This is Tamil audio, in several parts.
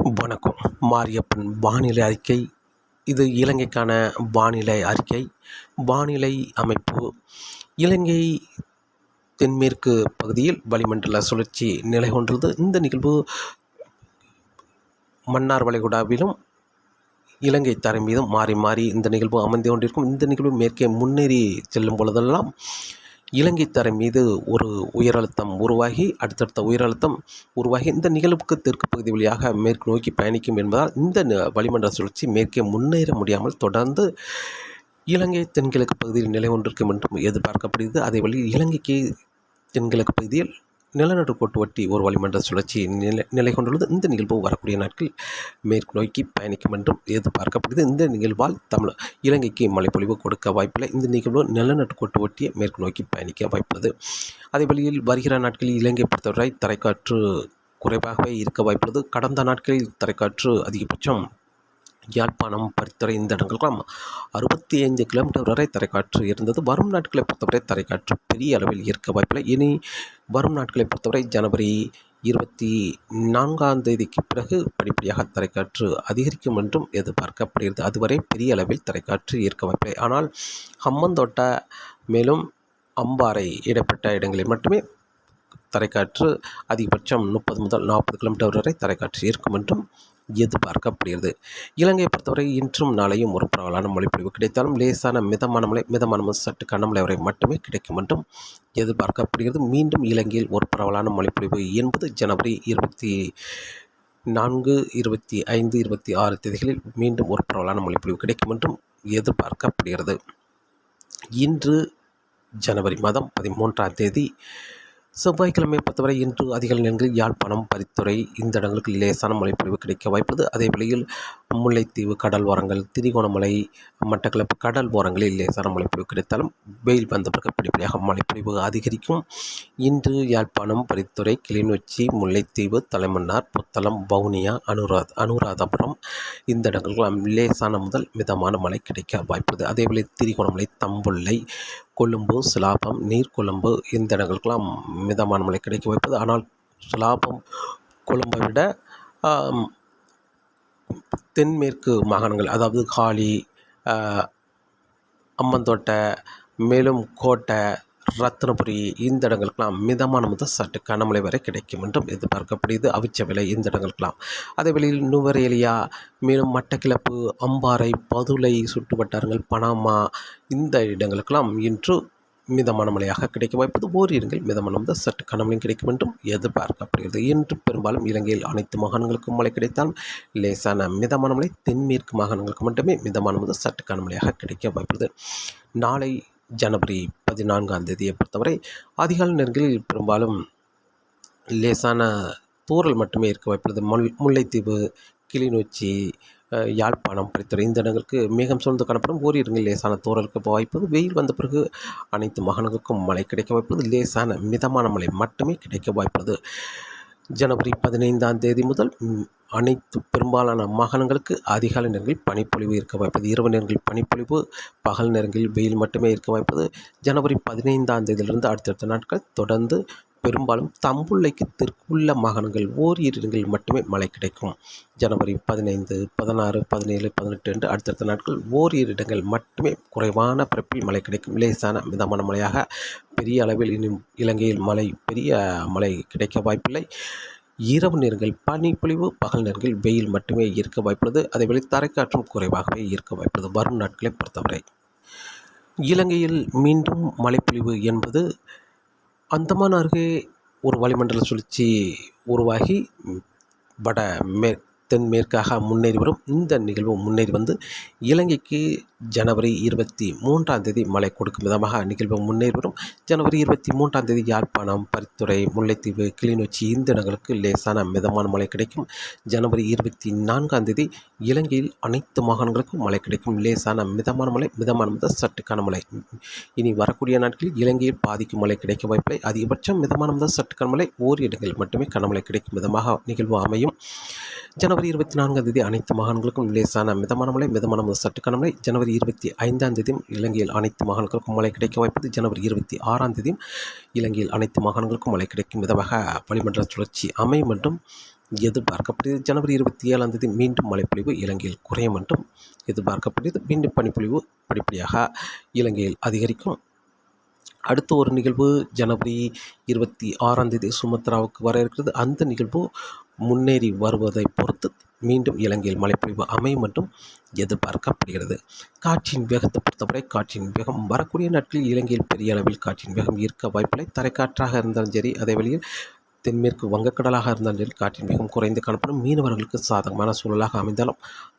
வணக்கம். மாரியப்பன் வானிலை அறிக்கை. இது இலங்கைக்கான வானிலை அறிக்கை. வானிலை அமைப்பு. இலங்கை தென்மேற்கு பகுதியில் வளிமண்டல சுழற்சி நிலை கொண்டுள்ளது. இந்த நிகழ்வு மன்னார் வளைகுடாவிலும் இலங்கை தரை மீதும் மாறி மாறி இந்த நிகழ்வு அமைந்து கொண்டிருக்கும். இந்த நிகழ்வு மேற்கே முன்னேறி செல்லும் பொழுதெல்லாம் இலங்கை தரை மீது ஒரு உயரழுத்தம் உருவாகி அடுத்தடுத்த உயரழுத்தம் உருவாகி இந்த நிகழ்வுக்கு தெற்கு பகுதி வழியாக மேற்கு நோக்கி பயணிக்கும் என்பதால் இந்த வளிமண்டல சுழற்சி மேற்கே முன்னேற முடியாமல் தொடர்ந்து இலங்கை தென்கிழக்கு பகுதியில் நிலை ஒன்றிருக்கும் என்றும் எதிர்பார்க்கப்படுகிறது. அதே வழி இலங்கைக்கு தென்கிழக்கு பகுதியில் நிலநடுக்கோட்டு ஒட்டி ஒரு வளிமண்டல சுழற்சி நிலை நிலை கொண்டுள்ளது. இந்த நிகழ்வு வரக்கூடிய நாட்கள் மேற்கு நோக்கி பயணிக்கும் என்றும் எதிர்பார்க்கப்படுகிறது. இந்த நிகழ்வால் தமிழ் இலங்கைக்கு மழைப்பொழிவு கொடுக்க வாய்ப்பில்லை. இந்த நிகழ்வு நிலநடுக்கோட்டு ஒட்டிய மேற்கு நோக்கி பயணிக்க வாய்ப்புள்ளது. அதே வழியில் வருகிற நாட்களில் இலங்கை பொறுத்தவரை தரைக்காற்று குறைவாகவே இருக்க வாய்ப்புள்ளது. கடந்த நாட்களில் தரைக்காற்று அதிகபட்சம் யாழ்ப்பாணம் பரித்துறை இந்த இடங்களுக்கெல்லாம் அறுபத்தி ஐந்து கிலோமீட்டர் வரை தரைக்காற்று இருந்தது. வரும் நாட்களை பொறுத்தவரை தரைக்காற்று பெரிய அளவில் இருக்க வாய்ப்பில்லை இனி வரும் நாட்களை பொறுத்தவரை ஜனவரி இருபத்தி நான்காம் தேதிக்கு பிறகு படிப்படியாக தரைக்காற்று அதிகரிக்கும் என்றும் எதிர்பார்க்கப்படுகிறது. அதுவரை பெரிய அளவில் தரைக்காற்று இருக்க வாய்ப்பில்லை ஆனால் ஹம்மந்தோட்ட மேலும் அம்பாறை இடப்பட்ட இடங்களில் மட்டுமே தரைக்காற்று அதிகபட்சம் முப்பது முதல் நாற்பது கிலோமீட்டர் வரை தரைக்காற்று இருக்கும் என்றும் எதிர்பார்க்கப்படுகிறது. இலங்கையை பொறுத்தவரை இன்றும் நாளையும் ஒரு பரவலான மொழிப்பொழிவு கிடைத்தாலும் லேசான மிதமான மழை மிதமான சற்று கனமழை வரை மட்டுமே கிடைக்கும் என்றும் எதிர்பார்க்கப்படுகிறது. மீண்டும் இலங்கையில் ஒரு பரவலான மொழிப்பொழிவு என்பது ஜனவரி இருபத்தி நான்கு இருபத்தி ஐந்து இருபத்தி ஆறு தேதிகளில் மீண்டும் ஒரு பரவலான மொழிப்பொழிவு கிடைக்கும் என்றும் எதிர்பார்க்கப்படுகிறது. இன்று ஜனவரி மாதம் பதிமூன்றாம் தேதி செவ்வாய்க்கிழமை பொறுத்தவரை இன்று அதிக நேரங்களில் யாழ்ப்பாணம் பரித்துறை இந்த இடங்களுக்கு லேசான மழைப்பொழிவு கிடைக்க வாய்ப்புள்ளது. அதே வேளையில் முல்லைத்தீவு கடல் ஓரங்கள் திரிகோணமலை மட்டக்களப்பு கடல் ஓரங்களில் லேசான மழைப்பொழிவு கிடைத்தாலும் வெயில் வந்த பிறகு படிப்படியாக மழைப்பொழிவு அதிகரிக்கும். இன்று யாழ்ப்பாணம் பரித்துறை கிளிநொச்சி முல்லைத்தீவு தலைமன்னார் புத்தளம் வவுனியா அனுராத் அனுராதபுரம் இந்த இடங்களுக்கு லேசான முதல் மிதமான மழை கிடைக்க வாய்ப்புள்ளது. அதேவேளை திரிகோணமலை தம்புள்ளை கொழும்பு சிலாபம் நீர்கொழும்பு இந்த இடங்களுக்கெல்லாம் மிதமான மழை கிடைக்க வைப்பது. ஆனால் சிலாபம் கொழும்பை விட தென்மேற்கு மாகாணங்கள் அதாவது காலி அம்மந்தோட்டை மேலும் கோட்டை ரத்னபுரி இந்த இடங்களுக்கெல்லாம் மிதமான முதல் சற்று கனமழை வரை கிடைக்கும் என்றும் எதிர்பார்க்கப்படுகிறது. அவிச்ச விலை இந்த இடங்களுக்கெல்லாம். அதே வெளியில் நுவரேலியா மேலும் மட்டக்கிளப்பு அம்பாறை பதுளை சுற்று வட்டாரங்கள் பனாமா இந்த இடங்களுக்கெல்லாம் இன்று மிதமான மழையாக கிடைக்க வாய்ப்பது ஓரிடங்கள் மிதமான முதல் சற்று கனமழையும் கிடைக்கும் என்றும் எதிர்பார்க்கப்படுகிறது. இன்று பெரும்பாலும் இலங்கையில் அனைத்து மாகாணங்களுக்கும் மழை கிடைத்தால் லேசான மிதமான மழை தென்மேற்கு மாகாணங்களுக்கு மட்டுமே மிதமான முதல் சற்று கனமழையாக கிடைக்க வாய்ப்புள்ளது. நாளை ஜனவரி பதினான்காம் தேதியை பொறுத்தவரை அதிகாலை நேரங்களில் பெரும்பாலும் லேசான தூறல் மட்டுமே இருக்க வாய்ப்புள்ளது. முல் முல்லைத்தீவு கிளிநொச்சி யாழ்ப்பாணம் படித்துறை இந்த இடங்களுக்கு மேகம் சூழ்ந்து காணப்படும். ஓரிடங்கள் லேசான தூறலுக்கு வாய்ப்பது வெயில் வந்த பிறகு அனைத்து மாகாணங்களுக்கும் மழை கிடைக்க வாய்ப்பது லேசான மிதமான மழை மட்டுமே கிடைக்க வாய்ப்புள்ளது. ஜனவரி பதினைந்தாம் தேதி முதல் அனைத்து பெரும்பாலான மாகாணங்களுக்கு அதிகாலை நேரங்களில் பனிப்பொழிவு இருக்க வாய்ப்பது இரவு நேரங்களில் பனிப்பொழிவு பகல் நேரங்களில் வெயில் மட்டுமே இருக்க வாய்ப்பது. ஜனவரி பதினைந்தாம் தேதியிலிருந்து அடுத்தடுத்த நாட்கள் தொடர்ந்து பெரும்பாலும் தம்புள்ளைக்கு தெற்குள்ள மாகாணங்கள் ஓரிரு இடங்களில் மட்டுமே மழை கிடைக்கும். ஜனவரி பதினைந்து பதினாறு பதினேழு பதினெட்டு என்று அடுத்தடுத்த நாட்கள் ஓரிரு இடங்கள் மட்டுமே குறைவான பரப்பில் மழை கிடைக்கும். லேசான மிதமான மழையாக பெரிய அளவில் இன்னும் இலங்கையில் மழை பெரிய மழை கிடைக்க வாய்ப்பில்லை. இரவு நேரங்கள் பனிப்பொழிவு பகல் நேரங்கள் வெயில் மட்டுமே இருக்க வாய்ப்புள்ளது. அதேவேளை தரைக்காற்றும் குறைவாகவே இருக்க வாய்ப்புள்ளது. வரும் நாட்களை பொறுத்தவரை. இலங்கையில் மீண்டும் மழைப்பொழிவு என்பது அந்தமான் அருகே ஒரு வளிமண்டல சுழற்சி உருவாகி வட மே தென்மேற்காக முன்னேறி வரும். இந்த நிகழ்வு முன்னேறி வந்து இலங்கைக்கு ஜனவரி இருபத்தி மூன்றாம் தேதி மழை கொடுக்கும் விதமாக நிகழ்வு முன்னேறி வரும். ஜனவரி இருபத்தி மூன்றாம் தேதி யாழ்ப்பாணம் பரித்துறை முல்லைத்தீவு கிளிநொச்சி இந்த இடங்களுக்கு லேசான மிதமான மழை கிடைக்கும். ஜனவரி இருபத்தி நான்காம் தேதி இலங்கையில் அனைத்து மாகாணங்களுக்கும் மழை கிடைக்கும். லேசான மிதமான மழை மிதமான முதல் சட்டுக்கான மழை. இனி வரக்கூடிய நாட்களில் இலங்கையில் பாதிக்கும் மழை கிடைக்க வாய்ப்பில்லை. அதிகபட்சம் மிதமான முதல் சட்டுக்கான மழை ஓரிரு இடங்களில் மட்டுமே கனமழை கிடைக்கும் விதமாக நிகழ்வு அமையும். ஜனவரி இருபத்தி நான்காம் தேதி அனைத்து மாகாணங்களுக்கும் லேசான மிதமான மழை மிதமான முதல் சட்டுக்கான மழை. ஜனவரி இருபத்தி ஐந்தாம் தேதியும் இலங்கையில் அனைத்து மாகாணங்களுக்கும் மழை கிடைக்க வாய்ப்பது ஜனவரி இருபத்தி ஆறாம் தேதியும் இலங்கையில் அனைத்து மாகாணங்களுக்கும் மழை கிடைக்கும் விதமாக வளிமண்டல சுழற்சி அமையும் என்றும் எதிர்பார்க்கப்படுகிறது. ஜனவரி இருபத்தி ஏழாம் தேதி மீண்டும் மழைப்பொழிவு இலங்கையில் குறையும் என்றும் எதிர்பார்க்கப்படுகிறது. மீண்டும் பனிப்பொழிவு படிப்படியாக இலங்கையில் அதிகரிக்கும். அடுத்த ஒரு நிகழ்வு ஜனவரி இருபத்தி ஆறாம் தேதி சுமத்ராவுக்கு வர இருக்கிறது. அந்த நிகழ்வு முன்னேறி வருவதை பொறுத்து மீண்டும் இலங்கையில் மழைப்பொழிவு அமையும் என்றும் எதிர்பார்க்கப்படுகிறது. காற்றின் வேகத்தை பொறுத்தவரை காற்றின் வேகம் வரக்கூடிய நாட்களில் இலங்கையில் பெரிய அளவில் காற்றின் வேகம் இருக்க வாய்ப்பில்லை. தரைக்காற்றாக இருந்தாலும் சரி அதே வழியில் தென்மேற்கு வங்கக்கடலாக இருந்த நிலையில் காற்றின் வேகம் குறைந்து காணப்படும் மீனவர்களுக்கு சாதகமான சூழலாக அமைந்தாலும்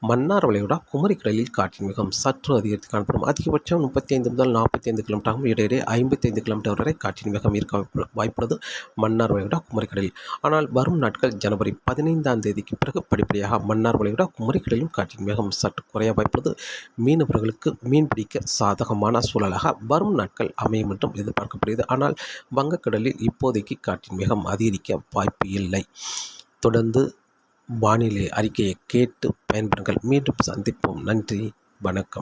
மன்னார் வளைகுடா குமரிக்கடலில் காற்றின் வேகம் சற்று அதிகரித்து காணப்படும். அதிகபட்சம் முப்பத்தி ஐந்து முதல் நாற்பத்தி ஐந்து கிலோமீட்டராகவும் இடையிடையே ஐம்பத்தி ஐந்து கிலோமீட்டர் வரை காற்றின் வேகம் இருக்க வாய்ப்புள்ளது மன்னார் வளைகுடா குமரிக்கடலில். ஆனால் வரும் நாட்கள் ஜனவரி பதினைந்தாம் தேதிக்கு பிறகு படிப்படியாக மன்னார் வளைகுடா குமரிக்கடலிலும் காற்றின் வேகம் சற்று குறைய வாய்ப்புள்ளது. மீனவர்களுக்கு மீன்பிடிக்க சாதகமான சூழலாக வரும் நாட்கள் அமையும் என்றும் எதிர்பார்க்கப்படுகிறது. ஆனால் வங்கக்கடலில் இப்போதைக்கு காற்றின் வேகம் அதிகரிக்க வாய்ப்பு இல்லை. தொடர்ந்து வானிலை அறிக்கையை கேட்டு பயன்பெறுங்கள். மீண்டும் சந்திப்போம். நன்றி. வணக்கம்.